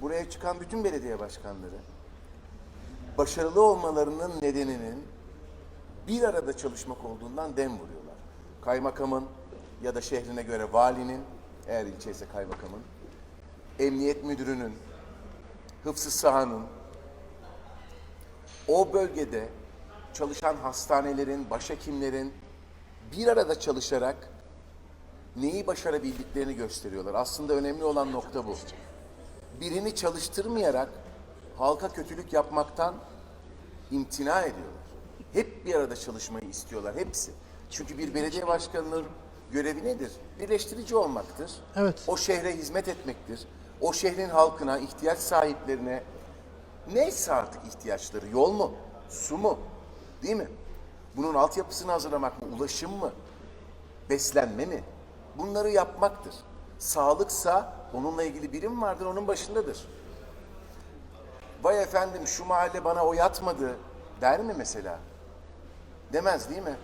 buraya çıkan bütün belediye başkanları başarılı olmalarının nedeninin bir arada çalışmak olduğundan dem vuruyorlar. Kaymakamın ya da şehrine göre valinin, eğer ilçe ise kaymakamın, emniyet müdürünün, hıfzı sahanın, o bölgede çalışan hastanelerin, başhekimlerin bir arada çalışarak neyi başarabildiklerini gösteriyorlar. Aslında önemli olan nokta bu. Birini çalıştırmayarak halka kötülük yapmaktan imtina ediyorlar. Hep bir arada çalışmayı istiyorlar, hepsi. Çünkü bir belediye başkanının görevi nedir? Birleştirici olmaktır. Evet. O şehre hizmet etmektir. O şehrin halkına, ihtiyaç sahiplerine neyse artık ihtiyaçları, yol mu, su mu, değil mi? Bunun altyapısını hazırlamak mı, ulaşım mı, beslenme mi? Bunları yapmaktır. Sağlıksa onunla ilgili birim vardır, onun başındadır. Vay efendim şu mahalle bana o yatmadı der mi mesela? Demez değil mi?